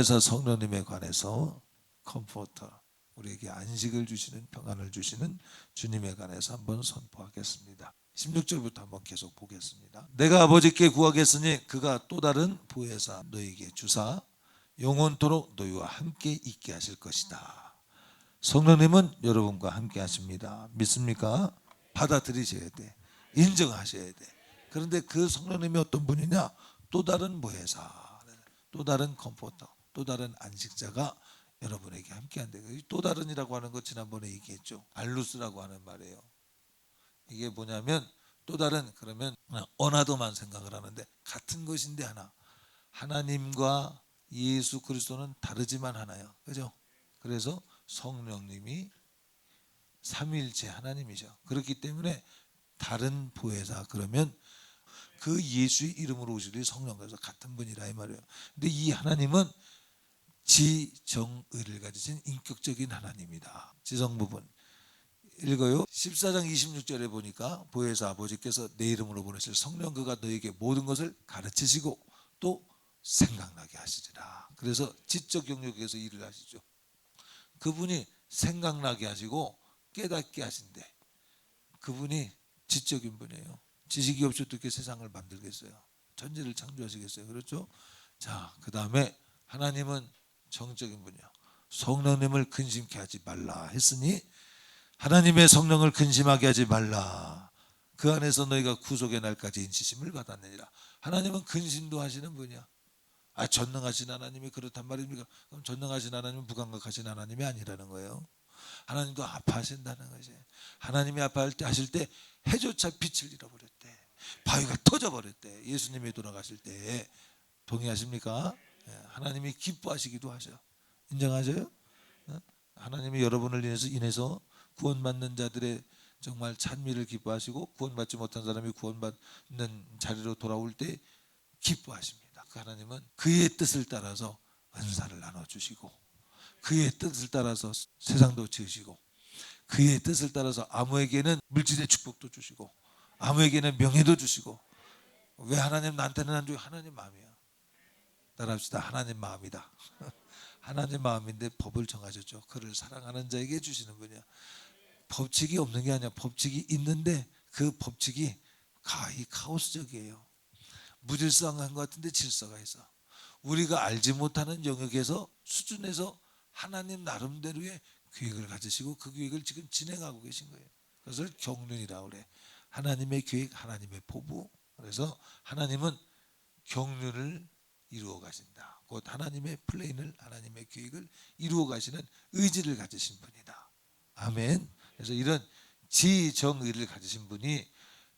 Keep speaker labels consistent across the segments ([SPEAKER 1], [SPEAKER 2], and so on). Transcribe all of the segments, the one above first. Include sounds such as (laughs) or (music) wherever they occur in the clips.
[SPEAKER 1] 부에서 성령님에 관해서 컴포터 우리에게 안식을 주시는 평안을 주시는 주님에 관해서 한번 선포하겠습니다. 16절부터 한번 계속 보겠습니다. 내가 아버지께 구하겠으니 그가 또 다른 보혜사 너에게 주사 영원토록 너희와 함께 있게 하실 것이다. 성령님은 여러분과 함께 하십니다. 믿습니까? 받아들이셔야 돼. 인정하셔야 돼. 그런데 그 성령님이 어떤 분이냐? 또 다른 보혜사, 또 다른 컴포터, 또 다른 안식자가 여러분에게 함께 한다. 또 다른이라고 하는 거 지난번에 얘기했죠. 알루스라고 하는 말이에요. 이게 뭐냐면 또 다른 그러면 언어도만 생각을 하는데 같은 것인데 하나. 하나님과 예수 그리스도는 다르지만 하나요. 그죠? 그래서 성령님이 삼위일체 하나님이죠. 그렇기 때문에 다른 보혜사 그러면 그 예수의 이름으로 오시리 성령 그래서 같은 분이라 이 말이에요. 근데 이 하나님은 지정의를 가지신 인격적인 하나님이다. 지성 부분 읽어요. 14장 26절에 보니까 보혜사 아버지께서 내 이름으로 보내실 성령 그가 너에게 모든 것을 가르치시고 또 생각나게 하시리라. 그래서 지적 영역에서 일을 하시죠. 그분이 생각나게 하시고 깨닫게 하신대. 그분이 지적인 분이에요. 지식이 없이 어떻게 세상을 만들겠어요? 천지를 창조하시겠어요? 그렇죠? 자, 그 다음에 하나님은 정적인 분이요. 성령님을 근심케 하지 말라 했으니 하나님의 성령을 근심하게 하지 말라. 그 안에서 너희가 구속의 날까지 인치심을 받았느니라. 하나님은 근심도 하시는 분이야. 아, 전능하신 하나님이 그렇단 말입니까? 그럼 전능하신 하나님은 무감각하신 하나님이 아니라는 거예요. 하나님도 아파하신다는 거지. 하나님이 아파할 때 하실 때 해조차 빛을 잃어버렸대. 바위가 터져버렸대. 예수님이 돌아가실 때 동의하십니까? 예, 하나님이 기뻐하시기도 하셔. 인정하셔요? 어? 하나님이 여러분을 인해서 인해서 구원받는 자들의 정말 찬미를 기뻐하시고 구원받지 못한 사람이 구원받는 자리로 돌아올 때 기뻐하십니다. 그 하나님은 그의 뜻을 따라서 은사를 나눠 주시고 그의 뜻을 따라서 세상도 지으시고 그의 뜻을 따라서 아무에게는 물질의 축복도 주시고 아무에게는 명예도 주시고 왜 하나님 나한테는 안 줘요? 하나님 마음이야. 따라합시다. 하나님 마음이다. (laughs) 하나님 마음인데 법을 정하셨죠. 그를 사랑하는 자에게 주시는 분이야. 법칙이 없는 게 아니야. 법칙이 있는데 그 법칙이 가히 카오스적이에요. 무질서한 것 같은데 질서가 있어. 우리가 알지 못하는 영역에서 수준에서 하나님 나름대로의 계획을 가지시고 그 계획을 지금 진행하고 계신 거예요. 그것을 경륜이라고 그래. 하나님의 계획, 하나님의 포부. 그래서 하나님은 경륜을 이루어 가신다. 곧 하나님의 플레인을 하나님의 계획을 이루어 가시는 의지를 가지신 분이다. 아멘. 그래서 이런 지정의를 가지신 분이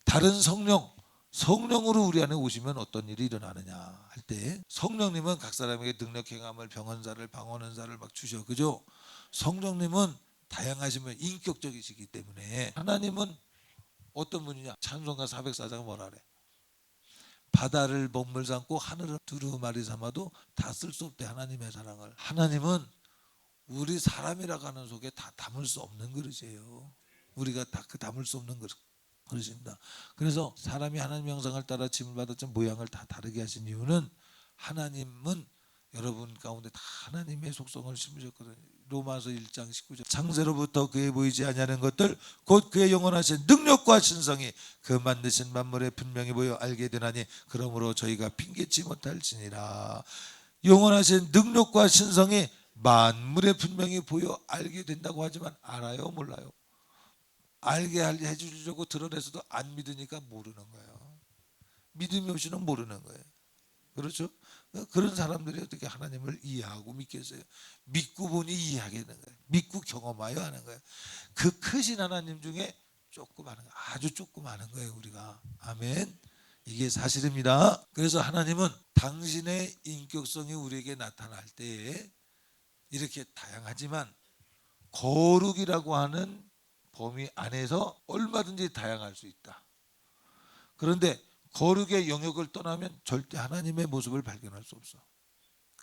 [SPEAKER 1] 다른 성령 성령으로 우리 안에 오시면 어떤 일이 일어나느냐 할 때 성령님은 각 사람에게 능력 행함을 병언자를 방언은사를 막 주셔. 그죠? 성령님은 다양하시면 인격적이시기 때문에 하나님은 어떤 분이냐? 찬송가 404장 뭐라 그래? 바다를 먹물 삼고 하늘을 두루마리 삼아도 다 쓸 수 없대 하나님의 사랑을. 하나님은 우리 사람이라고 하는 속에 다 담을 수 없는 그릇이에요. 우리가 다 그 담을 수 없는 그릇 그러신다. 그래서 사람이 하나님 형상을 따라 짐을 받았지만 모양을 다 다르게 하신 이유는 하나님은 여러분 가운데 다 하나님의 속성을 심으셨거든요. 로마서 1장 19절 창세로부터 그에 보이지 아니하는 것들 곧 그의 영원하신 능력과 신성이 그 만드신 만물에 분명히 보여 알게 되나니 그러므로 저희가 핑계치 못할지니라 영원하신 능력과 신성이 만물에 분명히 보여 알게 된다고 하지만 알아요 몰라요 알게 해주려고 드러내서도 안 믿으니까 모르는 거예요. 믿음이 없이는 모르는 거예요. 그렇죠? 그런 사람들이 어떻게 하나님을 이해하고 믿겠어요? 믿고 보니 이해하게 되는 거예요. 믿고 경험하여 하는 거예요. 그 크신 하나님 중에 조금 하는 거예요. 아주 조금 하는 거예요, 우리가. 아멘. 이게 사실입니다. 그래서 하나님은 당신의 인격성이 우리에게 나타날 때에 이렇게 다양하지만 거룩이라고 하는 범위 안에서 얼마든지 다양할 수 있다. 그런데 거룩의 영역을 떠나면 절대 하나님의 모습을 발견할 수 없어.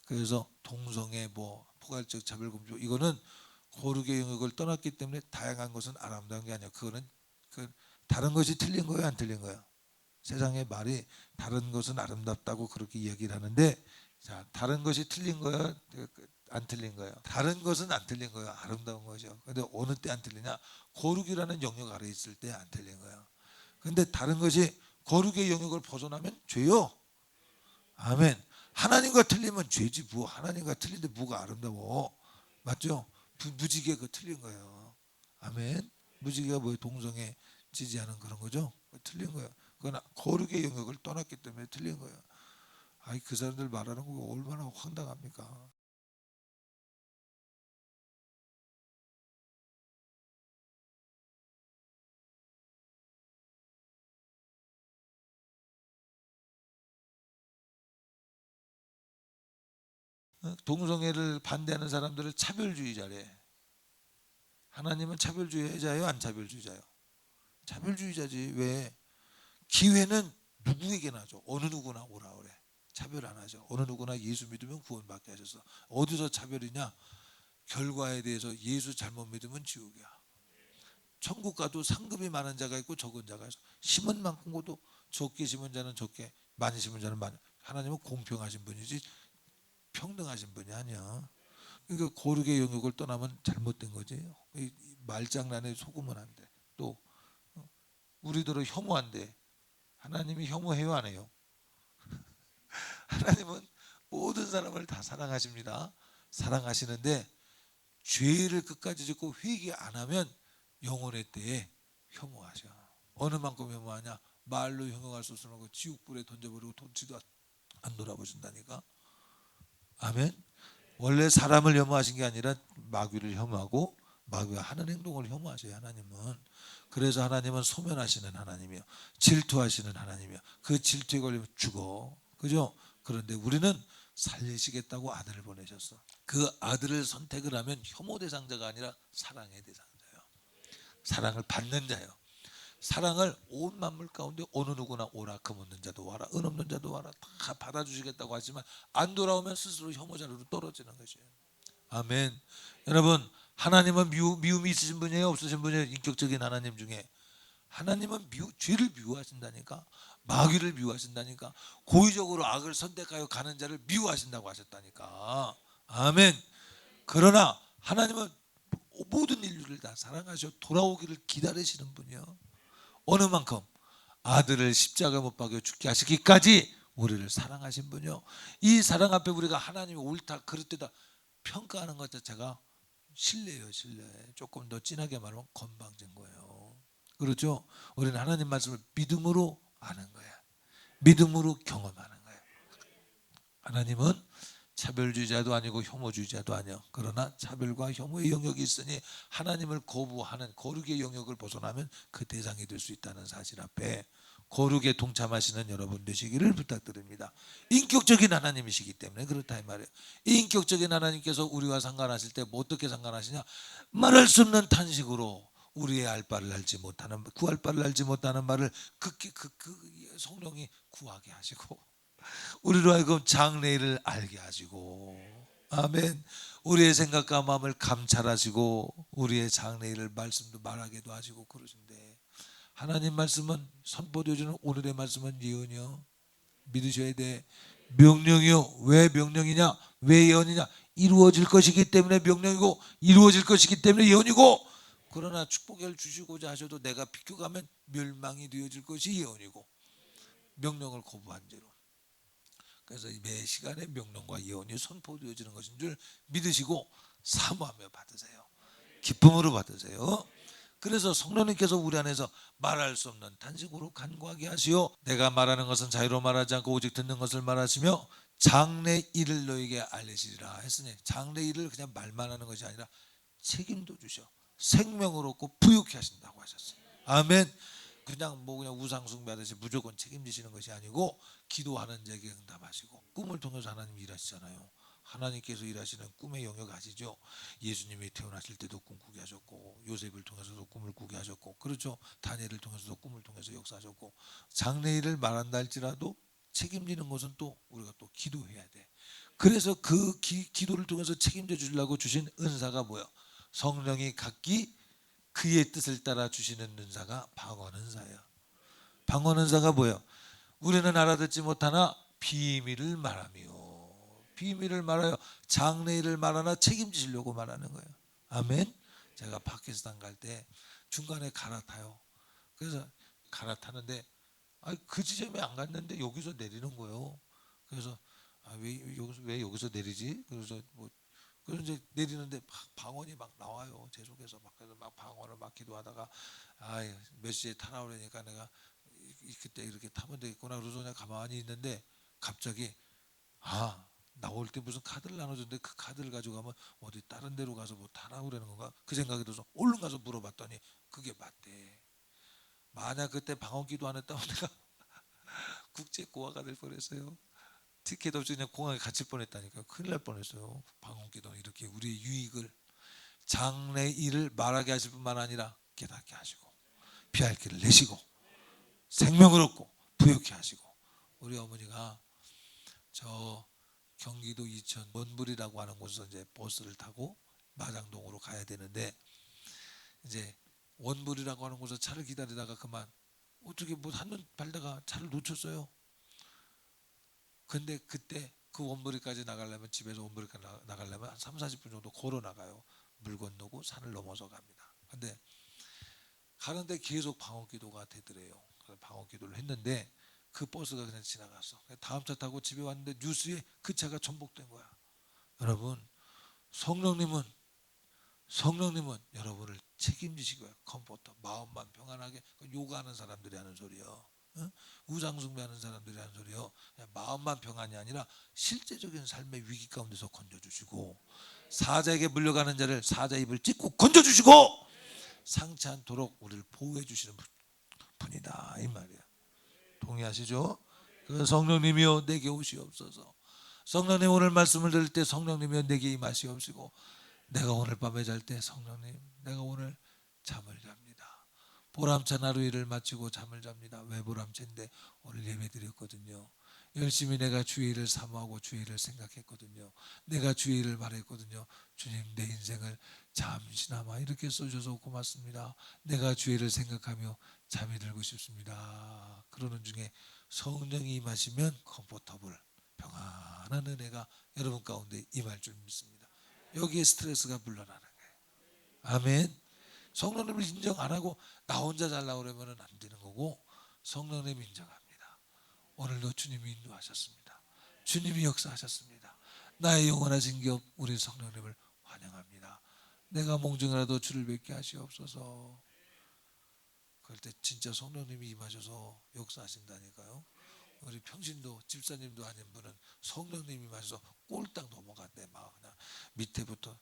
[SPEAKER 1] 그래서 동성애 뭐 포괄적 차별금지 이거는 거룩의 영역을 떠났기 때문에 다양한 것은 아름다운 게 아니야. 그거는 그 다른 것이 틀린 거예요, 안 틀린 거예요? 세상의 말이 다른 것은 아름답다고 그렇게 이야기를 하는데 자 다른 것이 틀린 거야 안 틀린 거예요. 다른 것은 안 틀린 거예요. 아름다운 거죠. 근데 어느 때 안 틀리냐? 거룩이라는 영역 아래 있을 때 안 틀린 거예요. 근데 다른 것이 거룩의 영역을 벗어나면 죄요. 아멘. 하나님과 틀리면 죄지 뭐. 하나님과 틀린데 뭐가 아름다워? 맞죠? 부- 무지개 그 틀린 거예요. 아멘. 무지개가 뭐 동성애 지지하는 그런 거죠? 그거 틀린 거예요. 그건 거룩의 영역을 떠났기 때문에 틀린 거예요. 아이 그 사람들 말하는 거 얼마나 황당합니까? 동성애를 반대하는 사람들을 차별주의자래. 하나님은 차별주의자예요, 안 차별주의자요? 차별주의자지. 왜? 기회는 누구에게나 줘. 어느 누구나 오라 그래. 차별 안 하죠. 어느 누구나 예수 믿으면 구원받게 하셔서 어디서 차별이냐? 결과에 대해서 예수 잘못 믿으면 지옥이야. 천국 가도 상급이 많은 자가 있고 적은 자가 있어. 심은 만큼 고도 적게 심은 자는 적게, 많이 심은 자는 많이. 하나님은 공평하신 분이지 평등하신 분이 아니야. 그러니까 거룩의 영역을 떠나면 잘못된 거지. 말장난에 속으면 안 돼. 또 어, 우리들을 혐오한대. 하나님이 혐오해요 안 해요? (laughs) 하나님은 모든 사람을 다 사랑하십니다. 사랑하시는데 죄를 끝까지 짓고 회개 안 하면 영혼의 때에 혐오하셔. 어느 만큼 혐오하냐? 말로 혐오할 수 없는 거 지옥불에 던져버리고 돈치도 안- 안 돌아보신다니까. 아멘. 원래 사람을 혐오하신 게 아니라 마귀를 혐오하고 마귀가 하는 행동을 혐오하셔요. 하나님은. 그래서 하나님은 소멸하시는 하나님이요. 질투하시는 하나님이요. 그 질투에 걸리면 죽어. 그죠? 그런데 우리는 살리시겠다고 아들을 보내셨어. 그 아들을 선택을 하면 혐오 대상자가 아니라 사랑의 대상자예요. 사랑을 받는 자예요. 사랑을 온 만물 가운데 어느 누구나 오라. 금 없는 자도 와라. 은 없는 자도 와라. 다 받아주시겠다고 하지만 안 돌아오면 스스로 혐오자로 떨어지는 것이에요. 아멘. 여러분 하나님은 미우, 미움이 있으신 분이에요? 없으신 분이에요? 인격적인 하나님 중에. 하나님은 미우, 죄를 미워하신다니까? 마귀를 미워하신다니까? 고의적으로 악을 선택하여 가는 자를 미워하신다고 하셨다니까? 아멘. 그러나 하나님은 모든 인류를 다 사랑하셔 돌아오기를 기다리시는 분이요 어느 만큼 아들을 십자가 못 박여 죽게 하시기까지 우리를 사랑하신 분이요 이 사랑 앞에 우리가 하나님이 옳다 그릇되다 평가하는 것 자체가 신뢰예요, 신뢰. 조금 더 진하게 말하면 건방진 거예요. 그렇죠? 우리는 하나님 말씀을 믿음으로 아는 거야. 믿음으로 경험하는 거예요. 하나님은 차별주의자도 아니고 혐오주의자도 아니요. 그러나 차별과 혐오의 영역이 있으니 하나님을 거부하는 거룩의 영역을 벗어나면 그 대상이 될 수 있다는 사실 앞에 거룩에 동참하시는 여러분 되시기를 부탁드립니다. 인격적인 하나님이시기 때문에 그렇다 이 말이에요. 이 인격적인 하나님께서 우리와 상관하실 때뭐 어떻게 상관하시냐? 말할 수 없는 탄식으로 우리의 알 바를 알지 못하는 구할 바를 알지 못하는 말을 극히 그, 그 성령이 구하게 하시고 우리로 하여금 장래일을 알게 하시고 아멘. 우리의 생각과 마음을 감찰하시고 우리의 장래일을 말씀도 말하게도 하시고 그러신데 하나님 말씀은 선포되어주는 오늘의 말씀은 예언이요. 믿으셔야 돼. 명령이요. 왜 명령이냐? 왜 예언이냐? 이루어질 것이기 때문에 명령이고 이루어질 것이기 때문에 예언이고 그러나 축복을 주시고자 하셔도 내가 비켜가면 멸망이 되어질 것이 예언이고 명령을 거부한 죄로 그래서 매 시간에 명령과 예언이 선포되어지는 것인 줄 믿으시고 사모하며 받으세요 기쁨으로 받으세요 그래서 성령님께서 우리 안에서 말할 수 없는 탄식으로 간구하게 하시오. 내가 말하는 것은 자유로 말하지 않고 오직 듣는 것을 말하시며 장래 일을 너에게 알리시리라 했으니 장래 일을 그냥 말만 하는 것이 아니라 책임도 주셔. 생명을 얻고 부유케 하신다고 하셨어요. 아멘. 그냥 뭐 그냥 우상 숭배하듯이 무조건 책임지시는 것이 아니고 기도하는 자에게 응답하시고 꿈을 통해서 하나님 일하시잖아요. 하나님께서 일하시는 꿈의 영역 아시죠? 예수님이 태어나실 때도 꿈 꾸게 하셨고 요셉을 통해서도 꿈을 꾸게 하셨고 그렇죠? 다니엘을 통해서도 꿈을 통해서 역사하셨고 장래일을 말한다 할지라도 책임지는 것은 또 우리가 또 기도해야 돼. 그래서 그 기, 기도를 통해서 책임져 주려고 주신 은사가 뭐예요? 성령이 각기 그의 뜻을 따라 주시는 은사가 방언 은사예요. 방언 은사가 뭐예요? 우리는 알아듣지 못하나 비밀을 말하며 비밀을 말하여 장래일을 말하나 책임지시려고 말하는 거예요. 아멘. 제가 파키스탄 갈 때 중간에 갈아타요. 그래서 갈아타는데 아, 그 지점에 안 갔는데 여기서 내리는 거예요. 그래서 아, 왜 여기서 왜 여기서 내리지? 그래서 뭐 그래서 이제 내리는데 막 방언이 막 나와요. 제 속에서 막 그래서 막 방언을 막 기도하다가 아몇 시에 타라 그러니까 내가 그때 이렇게 타면 되겠구나 그래서 그냥 가만히 있는데 갑자기 아 나올 때 무슨 카드를 나눠줬는데 그 카드를 가지고 가면 어디 다른 데로 가서 뭐 타라 그러는 건가 그 생각이 들어서 얼른 가서 물어봤더니 그게 맞대. 만약 그때 방언 기도 안 했다면 내가 국제 고아가 될 뻔했어요. 티켓 없이 그냥 공항에 갇힐 뻔했다니까요. 큰일 날 뻔했어요. 방언 기도는 이렇게 우리의 유익을 장래 일을 말하게 하실 뿐만 아니라 깨닫게 하시고 피할 길을 내시고 생명을 얻고 부욕케 하시고 우리 어머니가 저 경기도 이천 원불이라고 하는 곳에서 이제 버스를 타고 마장동으로 가야 되는데 이제 원불이라고 하는 곳에서 차를 기다리다가 그만 어떻게 뭐 한눈 팔다가 차를 놓쳤어요. 근데 그때 그 원부리까지 나가려면 집에서 원부리까지 나- 나가려면 한 3, 40분 정도 걸어 나가요. 물 건너고 산을 넘어서 갑니다. 근데 가는데 계속 방어 기도가 되더래요. 그래서 방어 기도를 했는데 그 버스가 그냥 지나갔어. 다음 차 타고 집에 왔는데 뉴스에 그 차가 전복된 거야. 여러분 성령님은 성령님은 여러분을 책임지시고요. 컴포터 마음만 평안하게 그 요가하는 사람들이 하는 소리요. 어? 우상숭배하는 사람들이 하는 소리요. 마음만 평안이 아니라 실제적인 삶의 위기 가운데서 건져주시고 사자에게 물려가는 자를 사자 입을 찢고 건져주시고 상치 않도록 우리를 보호해 주시는 분- 분이다 이 말이야. 동의하시죠? 그 성령님이여 내게 오시옵소서. 성령님 오늘 말씀을 들을 때 성령님이여 내게 임하시옵시고 내가 오늘 밤에 잘 때 성령님 내가 오늘 잠을 잡니다. 보람찬 하루 일을 마치고 잠을 잡니다. 왜 보람찬데 오늘 예배 드렸거든요. 열심히 내가 주의 일을 사모하고 주의 일을 생각했거든요. 내가 주의 일을 말했거든요. 주님 내 인생을 잠시나마 이렇게 써주셔서 고맙습니다. 내가 주의 일을 생각하며 잠이 들고 싶습니다. 그러는 중에 성령이 임하시면 컴포터블 평안한 은혜가 여러분 가운데 임할 줄 믿습니다. 여기에 스트레스가 물러나는 거예요. 아멘. 성령님을 인정 안 하고 나 혼자 잘나고 그러면 안 되는 거고 성령님 인정합니다. 오늘도 주님이 인도하셨습니다. 주님이 역사하셨습니다. 나의 영원하신 기업 우리 성령님을 환영합니다. 내가 몽중이라도 주를 뵙게 하시옵소서. 그럴 때 진짜 성령님이 임하셔서 역사하신다니까요. 우리 평신도 집사님도 아닌 분은 성령님이 임하셔서 꼴딱 넘어갔대 막 그냥 밑에부터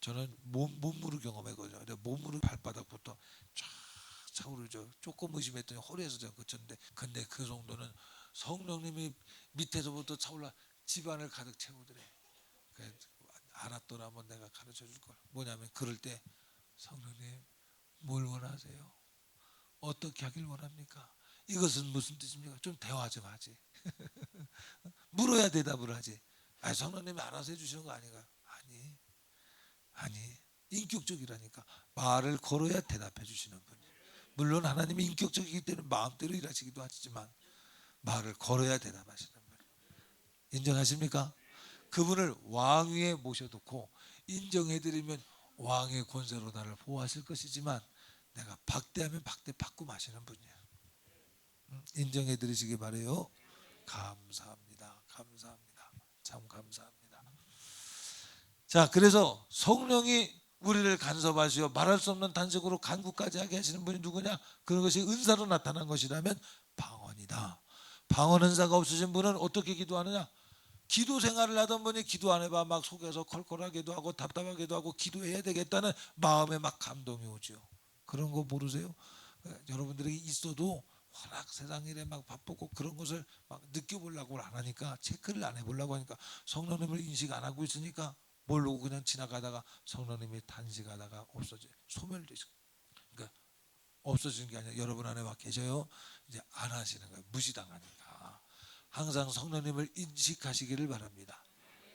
[SPEAKER 1] 저는 몸, 몸무를 경험했거든요. 근데 몸무를 발바닥부터 쫙 차오르죠. 조금 의심했더니 허리에서 제가 그쳤는데 근데 그 정도는 성령님이 밑에서부터 차올라 집안을 가득 채우더래. 알았더라면 내가 가르쳐 줄 걸. 뭐냐면 그럴 때 성령님 뭘 원하세요? 어떻게 하길 원합니까? 이것은 무슨 뜻입니까? 좀 대화 좀 하지. (laughs) 물어야 대답을 하지. 아, 성령님이 알아서 해주시는 거 아닌가? 아니, 아니, 인격적이라니까 말을 걸어야 대답해 주시는 분이. 물론 하나님이 인격적이기 때문에 마음대로 일하시기도 하지만 말을 걸어야 대답하시는 분. 인정하십니까? 그분을 왕 위에 모셔놓고 인정해드리면 왕의 권세로 나를 보호하실 것이지만 내가 박대하면 박대 받고 마시는 분이야. 음, 인정해드리시기 바래요. 감사합니다. 감사합니다. 참 감사합니다. 자, 그래서 성령이 우리를 간섭하시어 말할 수 없는 단식으로 간구까지 하게 하시는 분이 누구냐? 그런 것이 은사로 나타난 것이라면 방언이다. 방언 은사가 없으신 분은 어떻게 기도하느냐? 기도 생활을 하던 분이 기도 안 해봐 막 속에서 컬컬하기도 하고 답답하기도 하고 기도해야 되겠다는 마음에 막 감동이 오죠. 그런 거 모르세요? 예, 여러분들에게 있어도 워낙 세상 일에 막 바쁘고 그런 것을 막 느껴보려고 안 하니까 체크를 안 해보려고 하니까 성령님을 인식 안 하고 있으니까 모르고 그냥 지나가다가 성령님이 단식하다가 없어져 소멸되죠. 그러니까 없어지는 게 아니라 여러분 안에 와 계셔요. 이제 안 하시는 거예요. 무시당하니까. 항상 성령님을 인식하시기를 바랍니다.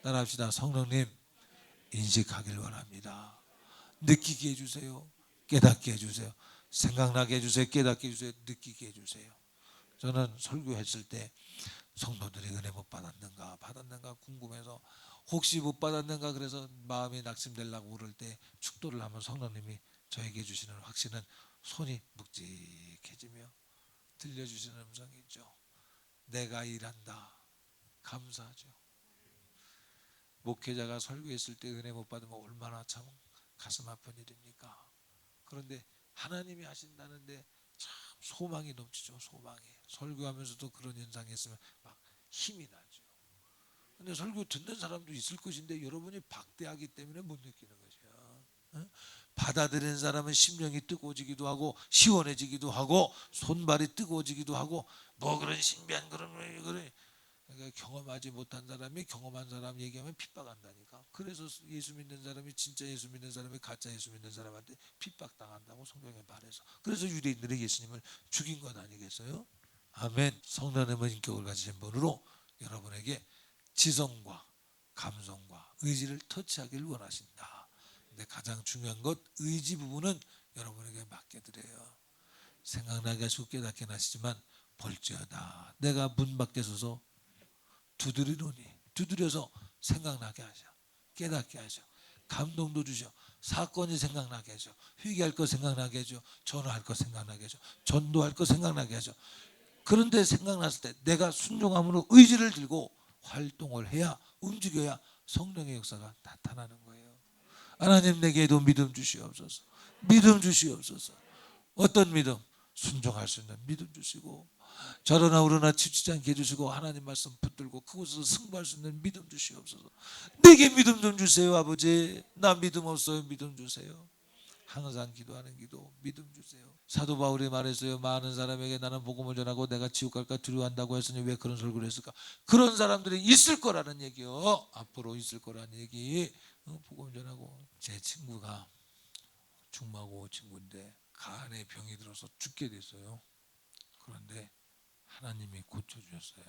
[SPEAKER 1] 따라합시다. 성령님 인식하길 원합니다. 느끼게 해주세요. 깨닫게 해주세요. 생각나게 해주세요. 깨닫게 해주세요. 느끼게 해주세요. 저는 설교했을 때 성도들이 은혜 못 받았는가 받았는가 궁금해서 혹시 못 받았는가 그래서 마음이 낙심되려고 그럴 때 축도를 하면 성령님이 저에게 주시는 확신은 손이 묵직해지며 들려주시는 음성이 있죠. 내가 일한다. 감사하죠. 목회자가 설교했을 때 은혜 못 받으면 얼마나 참 가슴 아픈 일입니까? 그런데 하나님이 하신다는데 참 소망이 넘치죠. 소망이. 설교하면서도 그런 현상이 있으면 막 힘이 나죠. 근데 설교 듣는 사람도 있을 것인데 여러분이 박대하기 때문에 못 느끼는. 어? 받아들이는 사람은 심령이 뜨거워지기도 하고 시원해지기도 하고 손발이 뜨거워지기도 하고 뭐 그런 신비한 그런 그런 그러니까 경험하지 못한 사람이 경험한 사람 얘기하면 핍박한다니까. 그래서 예수 믿는 사람이 진짜 예수 믿는 사람이 가짜 예수 믿는 사람한테 핍박당한다고 성경에 말해서. 그래서 유대인들이 예수님을 죽인 것 아니겠어요? 아멘. 성령님의 인격을 가지신 분으로 여러분에게 지성과 감성과 의지를 터치하기를 원하신다. 근데 가장 중요한 것 의지 부분은 여러분에게 맡겨드려요. 생각나게 하시고 깨닫게 하시지만 볼지어다. 내가 문 밖에 서서 두드리노니 두드려서 생각나게 하셔. 깨닫게 하셔. 감동도 주셔. 사건이 생각나게 하셔. 회개할 거 생각나게 하죠. 전화할 거 생각나게 하죠. 전도할 거 생각나게 하죠. 그런데 생각났을 때 내가 순종함으로 의지를 들고 활동을 해야 움직여야 성령의 역사가 나타나는 거예요. 하나님 내게도 믿음 주시옵소서. 믿음 주시옵소서. 어떤 믿음? 순종할 수 있는 믿음 주시고 저러나 우러나 치치지 않게 해주시고 하나님 말씀 붙들고 그곳에서 승부할 수 있는 믿음 주시옵소서. 내게 믿음 좀 주세요 아버지. 나 믿음 없어요. 믿음 주세요. 항상 기도하는 기도 믿음 주세요. 사도 바울이 말했어요. 많은 사람에게 나는 복음을 전하고 내가 지옥 갈까 두려워한다고 했으니 왜 그런 설교를 했을까? 그런 사람들이 있을 거라는 얘기요. 앞으로 있을 거라는 얘기. 어, 복음 전하고 제 친구가 중마고 친구인데 간에 병이 들어서 죽게 됐어요. 그런데 하나님이 고쳐주셨어요.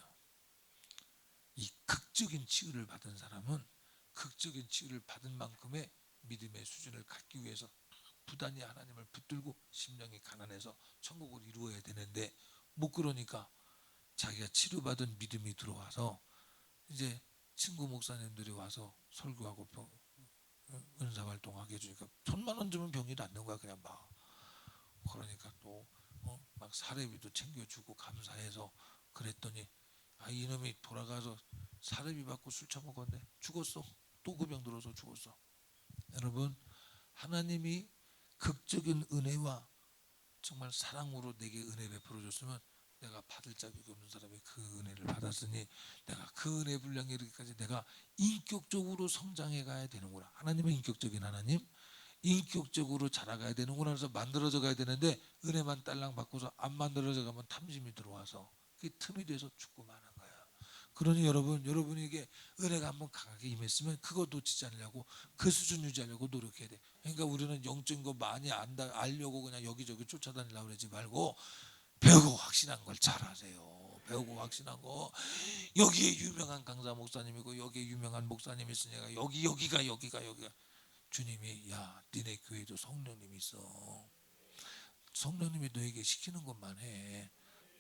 [SPEAKER 1] 이 극적인 치유를 받은 사람은 극적인 치유를 받은 만큼의 믿음의 수준을 갖기 위해서 부단히 하나님을 붙들고 심령이 가난해서 천국을 이루어야 되는데 못 그러니까 자기가 치료받은 믿음이 들어와서 이제 친구 목사님들이 와서 설교하고 병, 은사 활동하게 해주니까 천만 원 주면 병이 낫는 거야 그냥 막. 그러니까 또 어? 막 사례비도 챙겨주고 감사해서 그랬더니 아 이놈이 돌아가서 사례비 받고 술 처먹었네. 죽었어. 또 그 병 들어서 죽었어. 여러분 하나님이 극적인 은혜와 정말 사랑으로 내게 은혜 베풀어 줬으면 내가 받을 자격이 없는 사람이 그 은혜를 받았으니 내가 그 은혜 분량에 이르기까지 내가 인격적으로 성장해 가야 되는구나 하나님은 인격적인 하나님 인격적으로 자라가야 되는구나 해서 만들어져 가야 되는데 은혜만 딸랑 받고서 안 만들어져 가면 탐심이 들어와서 그게 틈이 돼서 죽고 마는 거야. 그러니 여러분 여러분에게 은혜가 한번 강하게 임했으면 그거 놓치지 않으려고 그 수준 유지하려고 노력해야 돼. 그러니까 우리는 영적인 거 많이 안다 알려고 그냥 여기저기 쫓아다니려고 그러지 말고 배우고 확신한 걸 잘하세요. 배우고 확신한 거. 여기에 유명한 강사 목사님이고 여기에 유명한 목사님이 있으니까 여기 여기가 여기가 여기가. 주님이 야 니네 교회도 성령님이 있어. 성령님이 너에게 시키는 것만 해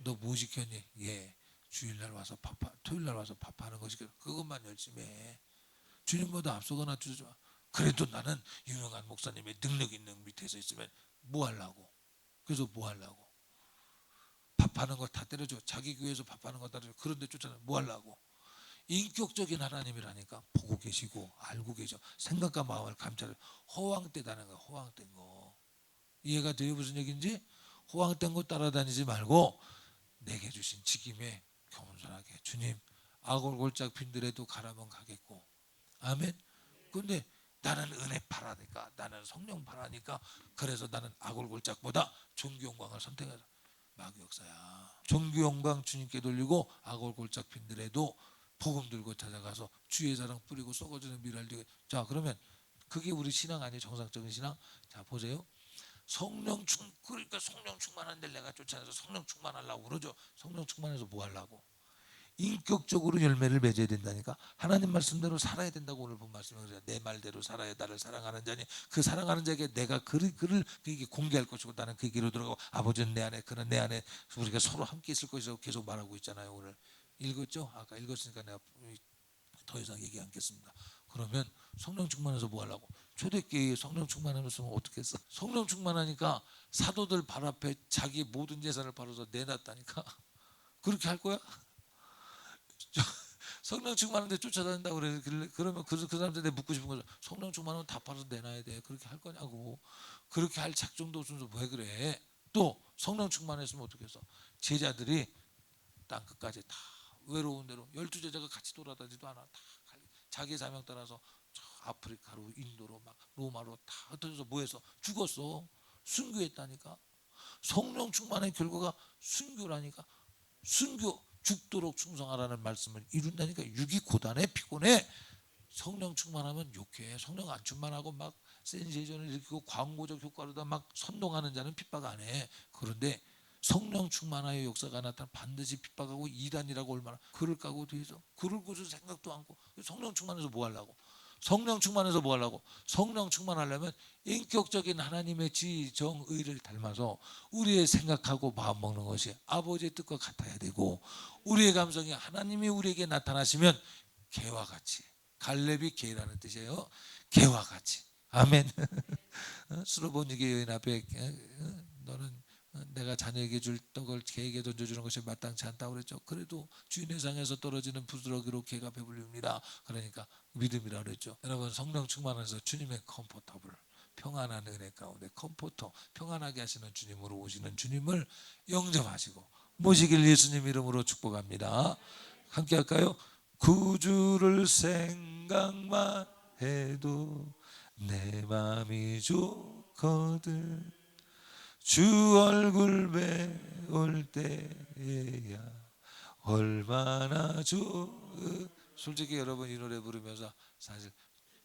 [SPEAKER 1] 너 뭐 시켰니? 예 주일날 와서 밥하 토요일날 와서 밥하는 거 시켜. 그것만 열심히 해. 주님보다 앞서거나 주지 마 그래도 나는 유명한 목사님의 능력 있는 밑에서 있으면 뭐 하려고? 그래서 뭐 하려고? 밥하는 거 다 때려줘. 자기 교회에서 밥하는 거 다 때려줘. 그런데 쫓아내 뭐 하려고? 인격적인 하나님이라니까. 보고 계시고 알고 계셔. 생각과 마음을 감찰해. 허황되다는 거 허황된 거. 이해가 돼요? 무슨 얘기인지? 허황된 거 따라다니지 말고 내게 주신 직임에 겸손하게 주님 아골골짝 빈들에도 가라면 가겠고. 아멘? 근데 나는 은혜 바라니까 나는 성령 바라니까 그래서 나는 아골골짝보다 종교 영광을 선택해서 마귀 역사야. 종교 영광 주님께 돌리고 아골골짝 빈들에도 복음 들고 찾아가서 주의 사랑 뿌리고 썩어지는 미랄 되게 자 그러면 그게 우리 신앙 아니에요? 정상적인 신앙? 자 보세요. 성령 충 그러니까 성령 충만한 데 내가 쫓아내서 성령 충만하려고 그러죠. 성령 충만해서 뭐 하려고 인격적으로 열매를 맺어야 된다니까. 하나님 말씀대로 살아야 된다고 오늘 본 말씀을 그래요. 내 말대로 살아야 나를 사랑하는 자니 그 사랑하는 자에게 내가 그를 그를 그에게 공개할 것이고 나는 그 길로 들어가고 아버지는 내 안에 그는 내 안에 우리가 서로 함께 있을 것이라고 계속 말하고 있잖아요 오늘. 읽었죠? 아까 읽었으니까 내가 더 이상 얘기 않겠습니다. 그러면 성령 충만해서 뭐 하려고? 초대교회에 성령 충만하면서 어떻게 했어? 성령 충만하니까 사도들 발 앞에 자기 모든 재산을 팔아서 내놨다니까? 그렇게 할 거야? 저- (laughs) 성령 충만한데 쫓아다닌다고 그래 그러면 그, 그 사람들한테 묻고 싶은 거죠. 성령 충만하면 다 팔아서 내놔야 돼. 그렇게 할 거냐고. 그렇게 할 작정도 없으면서 왜 그래? 또 성령 충만했으면 어떻게 했어? 제자들이 땅 끝까지 다 외로운 대로 열두 제자가 같이 돌아다니지도 않아. 다 갈- 자기 사명 따라서 저 아프리카로 인도로 막 로마로 다 흩어져서 뭐해서 죽었어. 순교했다니까. 성령 충만의 결과가 순교라니까. 순교 죽도록 충성하라는 말씀을 이룬다니까 육이 고단해 피곤해. 성령 충만하면 욕해. 성령 안 충만하고 막 센세이션을 일으키고 광고적 효과로다 막 선동하는 자는 핍박 안 해. 그런데 성령 충만하여 역사가 나타나 반드시 핍박하고 이단이라고 얼마나 그럴 까고 뒤에서 그럴 것을 생각도 않고 성령 충만해서 뭐 하려고 성령 충만해서 뭐 하려고? 성령 충만하려면 인격적인 하나님의 지, 정, 의를 닮아서 우리의 생각하고 마음 먹는 것이 아버지의 뜻과 같아야 되고 우리의 감성이 하나님이 우리에게 나타나시면 개와 같이 갈렙이 개라는 뜻이에요. 개와 같이. 아멘. (laughs) 어, 수로보니게 여인 앞에 어, 너는 어, 내가 자녀에게 줄 떡을 개에게 던져주는 것이 마땅치 않다고 그랬죠. 그래도 주인의 상에서 떨어지는 부스러기로 개가 배불립니다. 그러니까 믿음이라 그랬죠. 여러분 성령 충만해서 주님의 컴포터블 평안한 은혜 가운데 컴포터 평안하게 하시는 주님으로 오시는 주님을 영접하시고 모시길 예수님 이름으로 축복합니다. 함께 할까요? 구주를 생각만 해도 내 마음이 좋거든 주 얼굴 배울 때야 얼마나 좋 솔직히 여러분 이 노래 부르면서 사실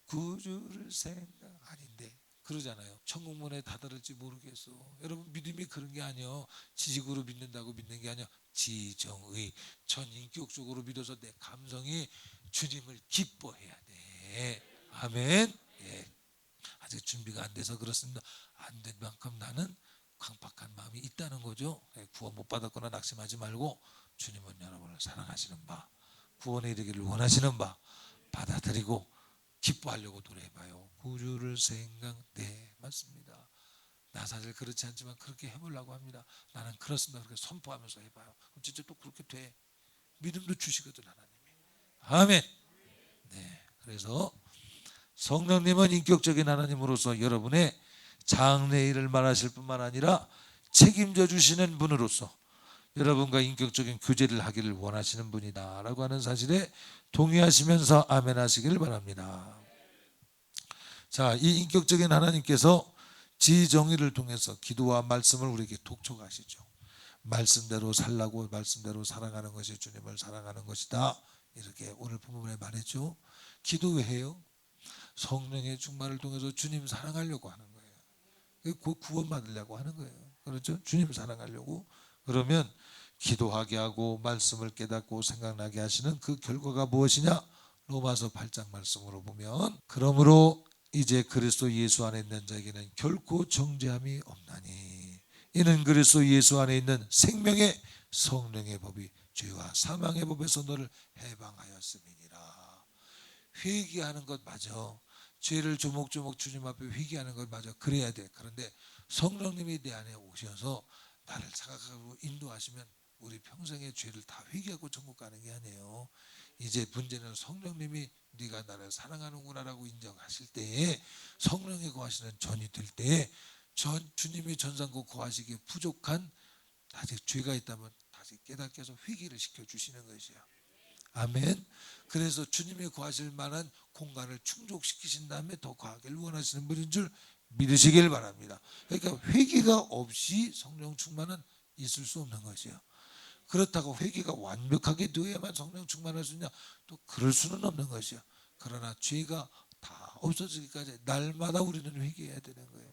[SPEAKER 1] 구주를 생각 아닌데 그러잖아요. 천국문에 다다를지 모르겠어. 여러분 믿음이 그런 게 아니요. 지식으로 믿는다고 믿는 게 아니야 지정의 전인격적으로 믿어서 내 감성이 주님을 기뻐해야 돼. 아멘. 예. 아직 준비가 안 돼서 그렇습니다. 안 된 만큼 나는 강박한 마음이 있다는 거죠. 예, 구원 못 받았거나 낙심하지 말고 주님은 여러분을 사랑하시는 바, 구원에 이르기를 원하시는 바 받아들이고 기뻐하려고 노래해봐요. 구주를 생각, 네 맞습니다. 나 사실 그렇지 않지만 그렇게 해보려고 합니다. 나는 그렇습니다. 그렇게 선포하면서 해봐요. 그럼 진짜 또 그렇게 돼. 믿음도 주시거든 하나님이. 아멘. 네, 그래서 성령님은 인격적인 하나님으로서 여러분의 장래 일을 말하실 뿐만 아니라 책임져 주시는 분으로서 여러분과 인격적인 교제를 하기를 원하시는 분이다라고 하는 사실에 동의하시면서 아멘 하시기를 바랍니다. 자, 이 인격적인 하나님께서 지정의를 통해서 기도와 말씀을 우리에게 독촉하시죠. 말씀대로 살라고 말씀대로 사랑하는 것이 주님을 사랑하는 것이다. 이렇게 오늘 본문에 말했죠. 기도 왜 해요? 성령의 충만을 통해서 주님 사랑하려고 하는 거예요. 곧 구원 받으려고 하는 거예요. 그렇죠? 주님 사랑하려고 그러면 기도하게 하고 말씀을 깨닫고 생각나게 하시는 그 결과가 무엇이냐? 로마서 8장 말씀으로 보면 그러므로 이제 그리스도 예수 안에 있는 자에게는 결코 정죄함이 없나니 이는 그리스도 예수 안에 있는 생명의 성령의 법이 죄와 사망의 법에서 너를 해방하였음이니라. 회개하는 것 맞아. 죄를 조목조목 주님 앞에 회개하는 것 맞아. 그래야 돼. 그런데 성령님이 내 안에 오셔서 나를 자각하고 인도하시면 우리 평생의 죄를 다 회개하고 천국 가는 게 아니에요. 이제 문제는 성령님이 네가 나를 사랑하는구나라고 인정하실 때에 성령이 거하시는 전이 될 때에 전 주님이 전상고 거하시기에 부족한 아직 죄가 있다면 다시 깨닫게 해서 회개를 시켜 주시는 것이야. 아멘. 그래서 주님이 거하실 만한 공간을 충족시키신 다음에 더 거하기를 원하시는 분인 줄 믿으시길 바랍니다. 그러니까 회개가 없이 성령 충만은 있을 수 없는 것이요. 그렇다고 회개가 완벽하게 되어야만 성령 충만할 수 있냐? 또 그럴 수는 없는 것이요. 그러나 죄가 다 없어지기까지 날마다 우리는 회개해야 되는 거예요.